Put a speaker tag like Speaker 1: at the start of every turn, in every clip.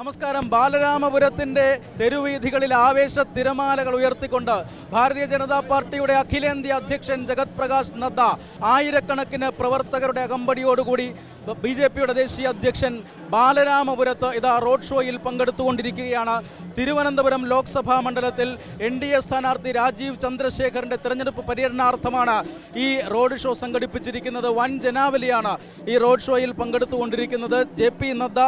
Speaker 1: നമസ്കാരം. ബാലരാമപുരത്തിന്റെ തെരുവീഥികളിൽ ആവേശ തിരമാലകൾ ഉയർത്തിക്കൊണ്ട് ഭാരതീയ ജനതാ പാർട്ടിയുടെ അഖിലേന്ത്യാ അധ്യക്ഷൻ ജഗത് പ്രകാശ് നദ്ദ ആയിരക്കണക്കിന് പ്രവർത്തകരുടെ അകമ്പടിയോടുകൂടി ബി ജെ പിയുടെ ദേശീയ അധ്യക്ഷൻ ബാലരാമപുരത്ത് ഇതാ റോഡ് ഷോയിൽ പങ്കെടുത്തുകൊണ്ടിരിക്കുകയാണ്. തിരുവനന്തപുരം ലോക്സഭാ മണ്ഡലത്തിൽ എൻ ഡി എ സ്ഥാനാർത്ഥി രാജീവ് ചന്ദ്രശേഖറിന്റെ തെരഞ്ഞെടുപ്പ് പര്യടനാർത്ഥമാണ് ഈ റോഡ് ഷോ സംഘടിപ്പിച്ചിരിക്കുന്നത്. വൻ ജനാവലിയാണ് ഈ റോഡ് ഷോയിൽ പങ്കെടുത്തുകൊണ്ടിരിക്കുന്നത്. ജെ പി നദ്ദ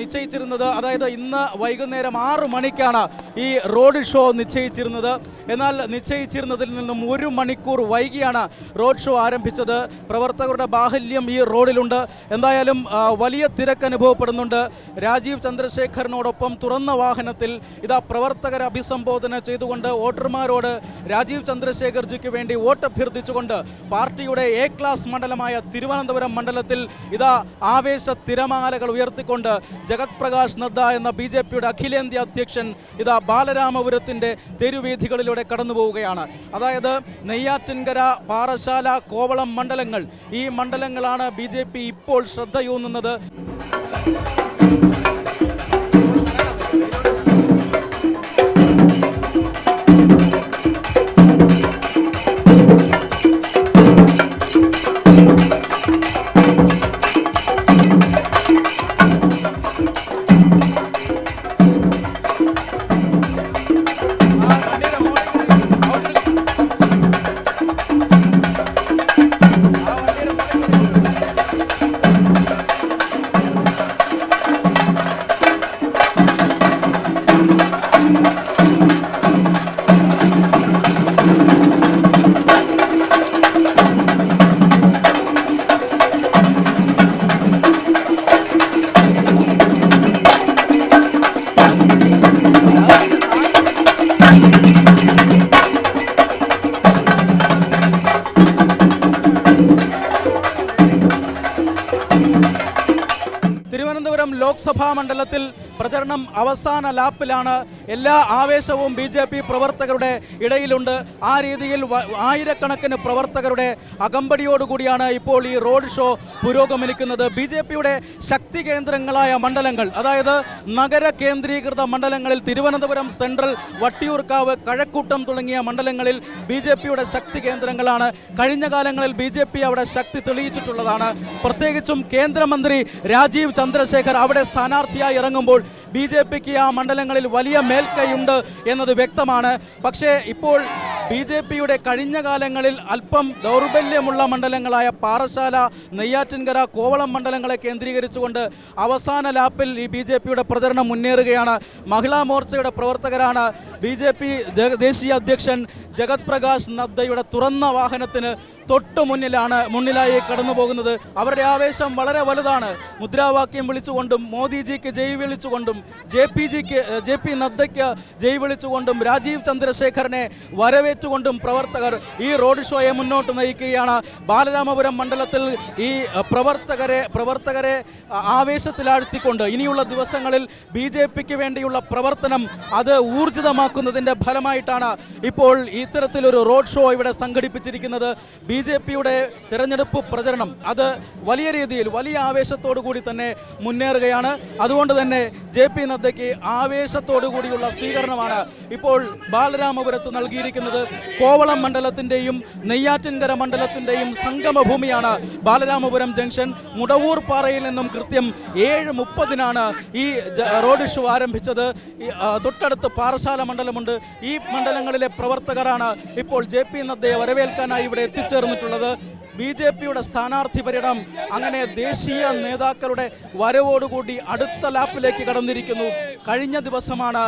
Speaker 1: നിശ്ചയിച്ചിരുന്നത് അതായത് ഇന്ന് വൈകുന്നേരം ആറ് മണിക്കാണ് ഈ റോഡ് ഷോ നിശ്ചയിച്ചിരുന്നത്. എന്നാൽ നിശ്ചയിച്ചിരുന്നതിൽ നിന്നും ഒരു മണിക്കൂർ വൈകിയാണ് റോഡ് ഷോ ആരംഭിച്ചത്. പ്രവർത്തകരുടെ ബാഹല്യം ഈ റോഡിലുണ്ട്. എന്തായാലും വലിയ തിരക്ക് അനുഭവപ്പെടുന്നുണ്ട്. രാജീവ് ചന്ദ്രശേഖറിനോടൊപ്പം തുറന്ന വാഹനത്തിൽ ഇതാ പ്രവർത്തകരെ അഭിസംബോധന ചെയ്തുകൊണ്ട് വോട്ടർമാരോട് രാജീവ് ചന്ദ്രശേഖർജിക്ക് വേണ്ടി വോട്ട് അഭ്യർത്ഥിച്ചുകൊണ്ട് പാർട്ടിയുടെ എ ക്ലാസ് മണ്ഡലമായ തിരുവനന്തപുരം മണ്ഡലത്തിൽ ഇതാ ആവേശ തിരമാലകൾ ഉയർത്തിക്കൊണ്ട് ജഗത് പ്രകാശ് നദ്ദ എന്ന ബി ജെ പിയുടെ അഖിലേന്ത്യാ അധ്യക്ഷൻ ഇതാ ബാലരാമപുരത്തിന്റെ തെരുവീഥികളിലൂടെ കടന്നു പോവുകയാണ് അതായത് നെയ്യാറ്റിൻകര പാറശാല കോവളം മണ്ഡലങ്ങൾ ഈ മണ്ഡലങ്ങളാണ് ബി ജെ പി ഇപ്പോൾ ശ്രദ്ധയൂന്നുന്നത്. തിരുവനന്തപുരം ലോക്സഭാ മണ്ഡലത്തിൽ പ്രചരണം അവസാന ലാപ്പിലാണ്. എല്ലാ ആവേശവും ബി ജെ പി പ്രവർത്തകരുടെ ഇടയിലുണ്ട്. ആ രീതിയിൽ ആയിരക്കണക്കിന് പ്രവർത്തകരുടെ അകമ്പടിയോടുകൂടിയാണ് ഇപ്പോൾ ഈ റോഡ് ഷോ പുരോഗമിക്കുന്നത്. ബി ജെ പിയുടെ ശക്തി കേന്ദ്രങ്ങളായ മണ്ഡലങ്ങൾ അതായത് നഗര കേന്ദ്രീകൃത മണ്ഡലങ്ങളിൽ തിരുവനന്തപുരം സെൻട്രൽ വട്ടിയൂർക്കാവ് കഴക്കൂട്ടം തുടങ്ങിയ മണ്ഡലങ്ങളിൽ ബി ജെ പിയുടെ ശക്തി കേന്ദ്രങ്ങളാണ്. കഴിഞ്ഞ കാലങ്ങളിൽ ബി ജെ പി അവിടെ ശക്തി തെളിയിച്ചിട്ടുള്ളതാണ്. പ്രത്യേകിച്ചും കേന്ദ്രമന്ത്രി രാജീവ് ചന്ദ്രശേഖർ അവിടെ സ്ഥാനാർത്ഥിയായി ഇറങ്ങുമ്പോൾ ബി ജെ പിക്ക് ആ മണ്ഡലങ്ങളിൽ വലിയ മേൽക്കൈയുണ്ട് എന്നത് വ്യക്തമാണ്. പക്ഷേ ഇപ്പോൾ ബി ജെ പിയുടെ കഴിഞ്ഞ കാലങ്ങളിൽ അല്പം ദൗർബല്യമുള്ള മണ്ഡലങ്ങളായ പാറശാല നെയ്യാറ്റിൻകര കോവളം മണ്ഡലങ്ങളെ കേന്ദ്രീകരിച്ചുകൊണ്ട് അവസാന ലാപ്പിൽ ഈ ബി ജെ പിയുടെ പ്രചരണം മുന്നേറുകയാണ്. മഹിളാ മോർച്ചയുടെ പ്രവർത്തകരാണ് ബി ജെ പി ദേശീയ അധ്യക്ഷൻ ജഗത് പ്രകാശ് നദ്ദയുടെ തുറന്ന വാഹനത്തിന് തൊട്ടു മുന്നിലാണ് മുന്നിലായി കടന്നു പോകുന്നത്. അവരുടെ ആവേശം വളരെ വലുതാണ്. മുദ്രാവാക്യം വിളിച്ചുകൊണ്ടും മോദിജിക്ക് ജയ് വിളിച്ചുകൊണ്ടും ജെ പി ജിക്ക് ജെ പി നദ്ദയ്ക്ക് ജയ് വിളിച്ചുകൊണ്ടും രാജീവ് ചന്ദ്രശേഖരനെ വരവേറ്റുകൊണ്ടും പ്രവർത്തകർ ഈ റോഡ് ഷോയെ മുന്നോട്ട് നയിക്കുകയാണ്. ബാലരാമപുരം മണ്ഡലത്തിൽ ഈ പ്രവർത്തകരെ പ്രവർത്തകരെ ആവേശത്തിലാഴ്ത്തിക്കൊണ്ട് ഇനിയുള്ള ദിവസങ്ങളിൽ ബി ജെ പിക്ക് വേണ്ടിയുള്ള പ്രവർത്തനം അത് ഊർജിതമാക്കുന്നതിന്റെ ഫലമായിട്ടാണ് ഇപ്പോൾ ഇത്തരത്തിലൊരു റോഡ് ഷോ ഇവിടെ സംഘടിപ്പിച്ചിരിക്കുന്നത്. ബി ജെ പിയുടെ തിരഞ്ഞെടുപ്പ് പ്രചരണം അത് വലിയ രീതിയിൽ വലിയ ആവേശത്തോടു കൂടി തന്നെ മുന്നേറുകയാണ്. അതുകൊണ്ട് തന്നെ ജെ പി നദ്ദയ്ക്ക് ആവേശത്തോടു കൂടിയുള്ള സ്വീകരണമാണ് ഇപ്പോൾ ബാലരാമപുരത്ത് നൽകിയിരിക്കുന്നത്. കോവളം മണ്ഡലത്തിന്റെയും നെയ്യാറ്റിൻകര മണ്ഡലത്തിന്റെയും സംഗമഭൂമിയാണ് ബാലരാമപുരം ജംഗ്ഷൻ. മുടവൂർ പാറയിൽ നിന്നും കൃത്യം ഏഴ് മുപ്പതിനാണ് ഈ റോഡ് ഷോ ആരംഭിച്ചത്. തൊട്ടടുത്ത് പാറശാല മണ്ഡലമുണ്ട്. ഈ മണ്ഡലങ്ങളിലെ പ്രവർത്തകരാണ് ഇപ്പോൾ ജെ പി നദ്ദയെ വരവേൽക്കാനായി ഇവിടെ എത്തിച്ചേർന്നിട്ടുള്ളത് ബി ജെ പിയുടെ സ്ഥാനാർത്ഥി പര്യടനം അങ്ങനെ ദേശീയ നേതാക്കളുടെ വരവോടുകൂടി അടുത്ത ലാപ്പിലേക്ക് കടന്നിരിക്കുന്നു. കഴിഞ്ഞ ദിവസമാണ്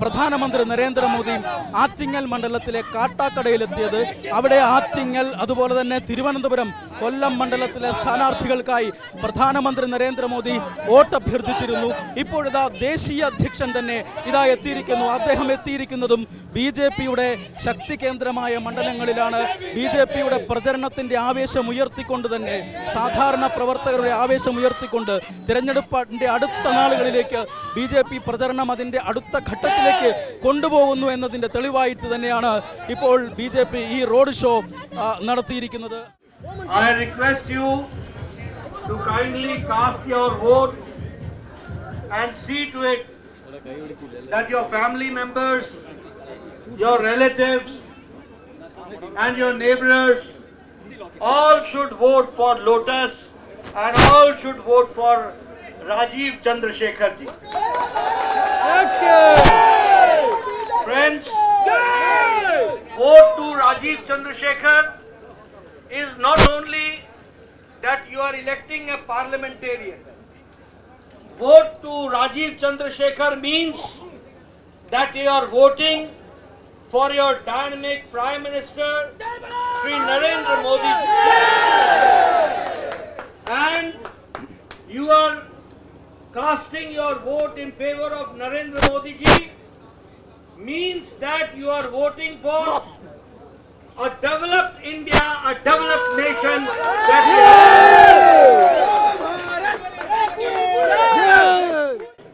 Speaker 1: പ്രധാനമന്ത്രി നരേന്ദ്രമോദി ആറ്റിങ്ങൽ മണ്ഡലത്തിലെ കാട്ടാക്കടയിലെത്തിയത്. അവിടെ ആറ്റിങ്ങൽ അതുപോലെ തന്നെ തിരുവനന്തപുരം കൊല്ലം മണ്ഡലത്തിലെ സ്ഥാനാർത്ഥികൾക്കായി പ്രധാനമന്ത്രി നരേന്ദ്രമോദി വോട്ട് അഭ്യർത്ഥിച്ചിരുന്നു. ഇപ്പോഴിതാ ദേശീയ അധ്യക്ഷൻ തന്നെ ഇതാ എത്തിയിരിക്കുന്നു. അദ്ദേഹം എത്തിയിരിക്കുന്നതും ബി ജെ പിയുടെ ശക്തി കേന്ദ്രമായ മണ്ഡലങ്ങളിലാണ്. ബി ജെ പിയുടെ പ്രചരണത്തിന്റെ ആവേശം ഉയർത്തിക്കൊണ്ട് തന്നെ സാധാരണ പ്രവർത്തകരുടെ ആവേശം ഉയർത്തിക്കൊണ്ട് തിരഞ്ഞെടുപ്പിന്റെ അടുത്ത നാളുകളിലേക്ക് ബി ജെ പി പ്രചരണം അതിന്റെ അടുത്ത ഘട്ടത്തിലേക്ക് കൊണ്ടുപോകുന്നു എന്നതിന്റെ തെളിവായിട്ട് തന്നെയാണ് ഇപ്പോൾ ബി ജെ പി ഈ റോഡ് ഷോ നടത്തിയിരിക്കുന്നത്.
Speaker 2: I request you to kindly cast your vote and see to it that your family members, your relatives, and your neighbors all should vote for Lotus and all should vote for Rajiv Chandrasekhar ji. Friends, vote to Rajiv Chandrasekhar is not only that you are electing a parliamentarian. Vote to Rajiv Chandrasekhar means that you are voting for your dynamic Prime Minister, Sri Narendra Modi. And you are casting your vote in favor of Narendra Modi ji means that you are voting for a developed India, a developed nation. That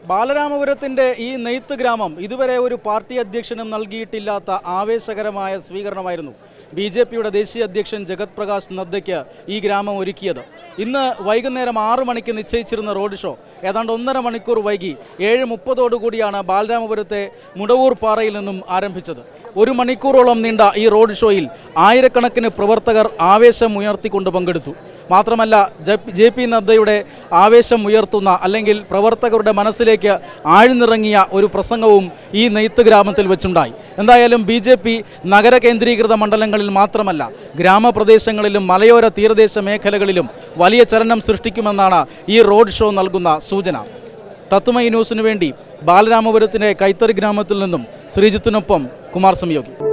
Speaker 1: ബാലരാമപുരത്തിന്റെ ഈ നെയ്ത്ത് ഗ്രാമം ഇതുവരെ ഒരു party അധ്യക്ഷനും നൽകിയിട്ടില്ലാത്ത ആവേശകരമായ സ്വീകരണമായിരുന്നു B J പിയുടെ ദേശീയ അധ്യക്ഷൻ ജഗത് പ്രകാശ് നദ്ദയ്ക്ക് ഈ ഗ്രാമം ഒരുക്കിയത്. ഇന്ന് വൈകുന്നേരം ആറു മണിക്ക് നിശ്ചയിച്ചിരുന്ന റോഡ് ഷോ. ഏതാണ്ട് ഒന്നര മണിക്കൂർ വൈകി ഏഴ് മുപ്പതോടുകൂടിയാണ് ബാലരാമപുരത്തെ മുടവൂർ പാറയിൽ നിന്നും ആരംഭിച്ചത്. ഒരു മണിക്കൂറോളം നീണ്ട ഈ റോഡ് ഷോയിൽ ആയിരക്കണക്കിന് പ്രവർത്തകർ ആവേശം ഉയർത്തിക്കൊണ്ട് പങ്കെടുത്തു. മാത്രമല്ല ജെ- പി നദ്ദയുടെ ആവേശം ഉയർത്തുന്ന അല്ലെങ്കിൽ പ്രവർത്തകരുടെ മനസ്സിലേക്ക് ആഴ്ന്നിറങ്ങിയ ഒരു പ്രസംഗവും ഈ നെയ്ത്ത് ഗ്രാമത്തിൽ വെച്ചുണ്ടായി. എന്തായാലും ബി ജെ പി നഗര കേന്ദ്രീകൃത മണ്ഡലങ്ങളിൽ മാത്രമല്ല ഗ്രാമപ്രദേശങ്ങളിലും മലയോര തീരദേശ മേഖലകളിലും വലിയ ചലനം സൃഷ്ടിക്കുമെന്നാണ് ഈ റോഡ് ഷോ നൽകുന്ന സൂചന. തത്തുമൈ ന്യൂസിനു വേണ്ടി ബാലരാമപുരത്തിന്റെ കൈത്തറി ഗ്രാമത്തിൽ നിന്നും ശ്രീജിത്തിനൊപ്പം കുമാർ സംയോഗി